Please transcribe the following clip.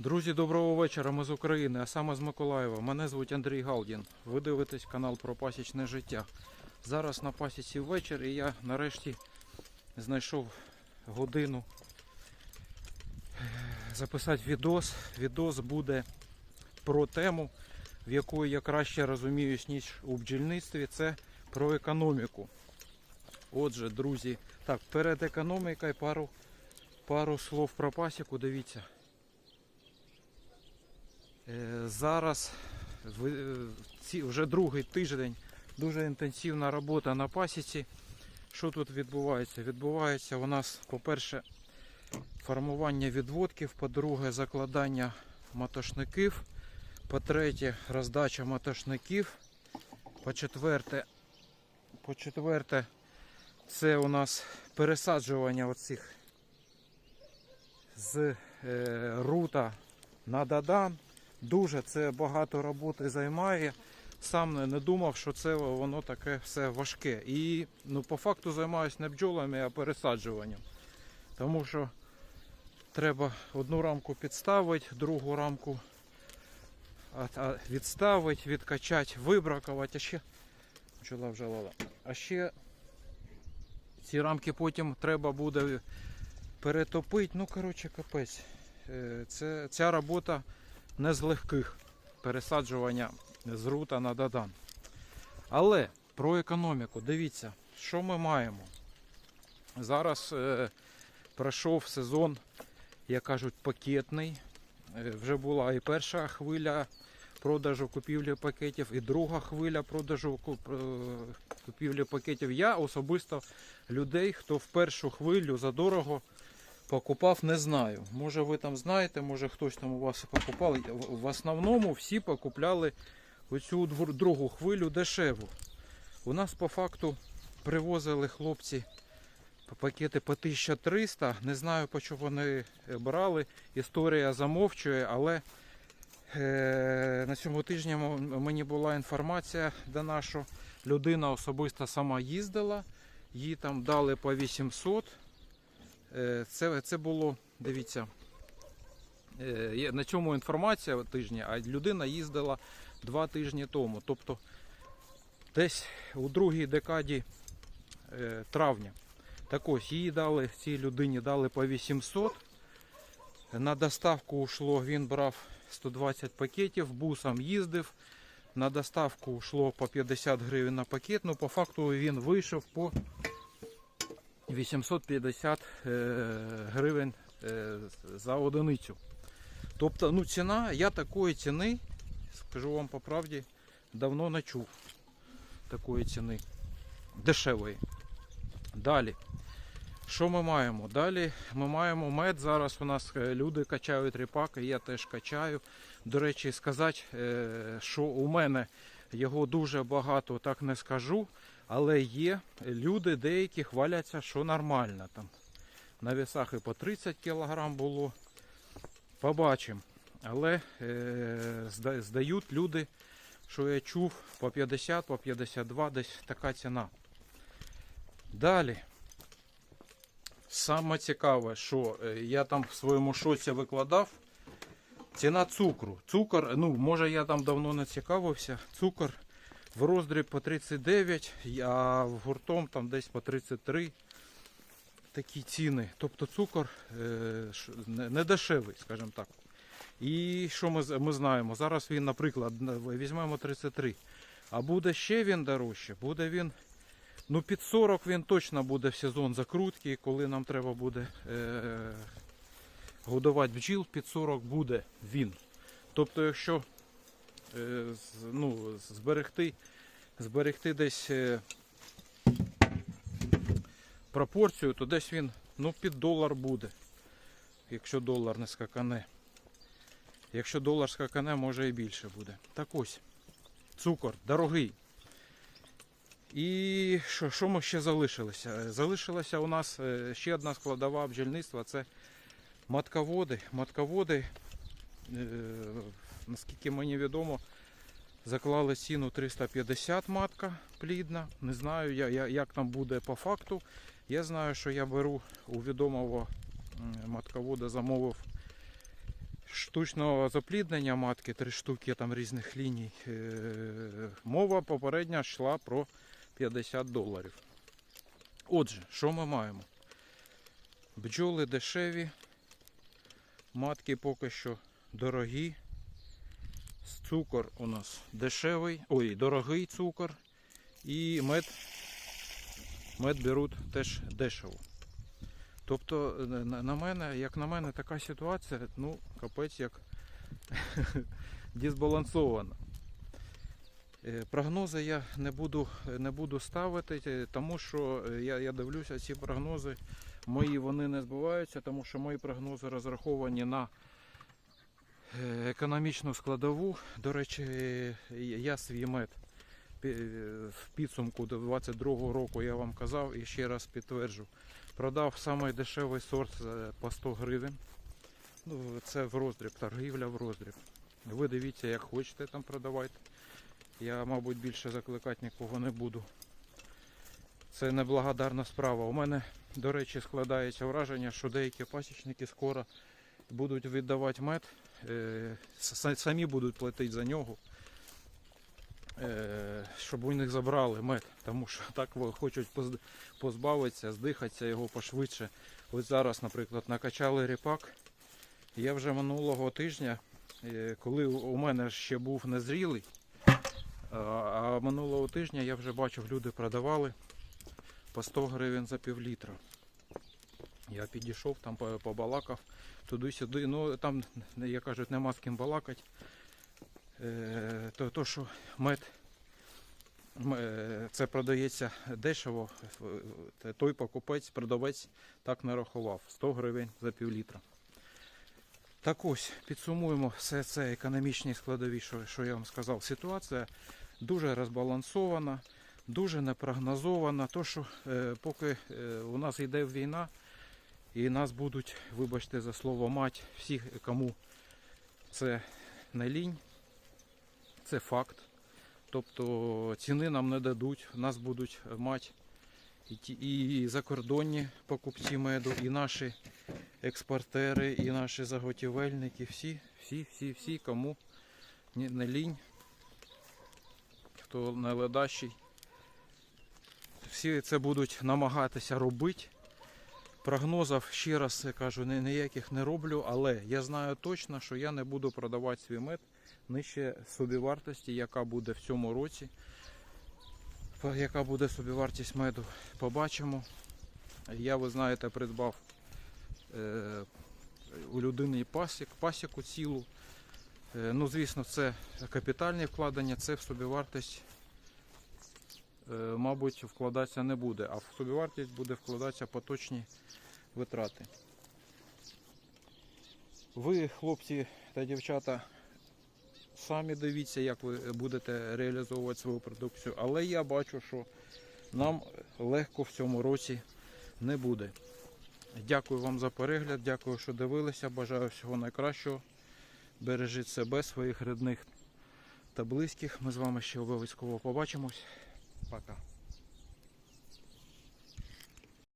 Друзі, доброго вечора. Ми з України, а саме з Миколаєва. Мене звуть Андрій Галдін. Ви дивитесь канал про пасічне життя. Зараз на пасіці вечір і я нарешті знайшов годину е, записати відос. Відос буде про тему, в якої я краще розуміюсь, ніж у бджільництві. Це про економіку. Отже, друзі, так, перед економікою пару, пару слов про пасіку. Дивіться. Е, Зараз е, вже другий тиждень дуже інтенсивна робота на пасіці. Що тут відбувається? Відбувається у нас, по-перше, формування відводків, по-друге, закладання матошників, по-третє, роздача матошників, по-четверте, по-четверте, це у нас пересаджування оцих з е, рута на Дадан. Дуже це багато роботи займає. Сам не- думав, що це воно таке все важке. І ну, по факту займаюся не бджолами, а пересаджуванням. Тому що треба одну рамку підставити, другу рамку відставити, відкачати, вибракувати. А ще бджола вже лала. А ще ці рамки потім треба буде перетопити. Ну, коротше, капець. Е, Це, ця робота не з легких пересаджування з рута на Дадан. Але про економіку, дивіться, що ми маємо. Зараз е, пройшов сезон, як кажуть, пакетний. Е, вже була і перша хвиля продажу купівлі пакетів, і друга хвиля продажу куп- е, купівлі пакетів. Я особисто людей, хто в першу хвилю задорого покупав, не знаю. Може ви там знаєте, може хтось там у вас покупав. В- основному всі покупляли оцю другу хвилю дешеву. У нас по факту привозили хлопці пакети по 1300. Не знаю, по чому вони е, брали. Історія замовчує, але е, на цьому тижні мені була інформація дана, що людина особисто сама їздила, їй там дали по 800. Е, Це, це було, дивіться, е, на чому інформація тижні, а людина їздила два тижні тому. Тобто десь у другій декаді е, травня. Так ось їй дали, цій людині дали по 800. На доставку йшло, він брав 120 пакетів, бусом їздив. На доставку йшло по 50 гривень на пакет. Ну, по факту він вийшов по 850 е, гривень е, за одиницю. Тобто, ну, ціна, я такої ціни, скажу вам по правді, давно не чув такої ціни. Дешевої. Далі. Що ми маємо? Далі ми маємо мед. Зараз у нас е, люди качають ріпак, і я теж качаю. До речі, сказати, що у мене його дуже багато, так не скажу. Але є люди, деякі хваляться, що нормально там. На весах і по 30 кг було. Побачимо. Але е, здають люди, що я чув по 50, по 52, десь така ціна. Далі. Саме цікаве, що е, я там в своєму шоці викладав. Ціна цукру. Цукор, ну, може я там давно не цікавився. Цукор в роздріб по 39, а в гуртом там десь по 33. Такі ціни. Тобто цукор е, не, дешевий, скажімо так. І що ми, ми знаємо? Зараз він, наприклад, візьмемо 33. А буде ще він дорожче, буде він. Ну, під 40 він точно буде в сезон закрутки, коли нам треба буде е, годувати бджіл, під 40 буде він. Тобто, якщо е, ну, зберегти, зберегти десь е, пропорцію, то десь він ну, під долар буде, якщо долар не скакане. Якщо долар скакане, може і більше буде. Так ось, цукор дорогий. І що, що ми ще залишилося? Залишилася у нас е, ще одна складова бджільництва це матководи. Матководи, е, наскільки мені відомо, заклали ціну 350 матка плідна. Не знаю, я, я, як там буде по факту. Я знаю, що я беру у відомого матковода, замовив штучного запліднення матки, три штуки там різних ліній. е, Мова попередня йшла про 50 доларів. Отже, що ми маємо? Бджоли дешеві, матки поки що дорогі. Цукор у нас дешевий, ой, дорогий цукор. І мед, мед беруть теж дешево. Тобто, е, на, мене, як на мене, така ситуація, ну, капець як дисбалансована. Е, Прогнози я не буду, не буду ставити, е, тому що я, я дивлюся, ці прогнози мої вони не збуваються, тому що мої прогнози розраховані на економічну складову. До речі, е, я свій мед е, в підсумку до 22-го року я вам казав і ще раз підтверджу. Продав самий дешевий сорт по 100 гривень. Ну, це в роздріб, торгівля в роздріб. Ви дивіться, як хочете там продавайте. Я, мабуть, більше закликати нікого не буду. Це неблагодарна справа. У мене, до речі, складається враження, що деякі пасічники скоро будуть віддавати мед, е, самі будуть платити за нього, е, щоб у них забрали мед. Тому що так хочуть позбавитися, здихатися його пошвидше. Ось зараз, наприклад, накачали ріпак. Я вже минулого тижня, е, коли у мене ще був незрілий, а минулого тижня я вже бачив, люди продавали по 100 гривень за пів літра. Я підійшов, там побалакав туди-сюди. Ну там, як кажуть, нема з ким балакати. Е, то, то, що мед е, це продається дешево, е, той покупець, продавець так нарахував 100 гривень за пів літра. Так ось, підсумуємо все це економічні складові, що, що я вам сказав. Ситуація дуже розбалансована, дуже непрогнозована. То, що е, поки е, у нас йде війна, і нас будуть, вибачте за слово, мать, всі, кому це не лінь, це факт. Тобто ціни нам не дадуть, нас будуть мать і, і закордонні покупці меду, і наші експортери, і наші заготівельники, всі, всі, всі, всі, кому не лінь, хто не ледащий. Всі це будуть намагатися робити. Прогнозів, ще раз кажу, ніяких не роблю, але я знаю точно, що я не буду продавати свій мед нижче собівартості, яка буде в цьому році. Яка буде собівартість меду, побачимо. Я, ви знаєте, придбав е, у людини пасік, пасіку цілу. Е, ну, звісно, це капітальні вкладення, це в собівартість, мабуть, вкладатися не буде, а в собівартість буде вкладатися поточні витрати. Ви, хлопці та дівчата, самі дивіться, як ви будете реалізовувати свою продукцію, але я бачу, що нам легко в цьому році не буде. Дякую вам за перегляд, дякую, що дивилися. Бажаю всього найкращого. Бережіть себе, своїх рідних та близьких. Ми з вами ще обов'язково побачимось. Пока.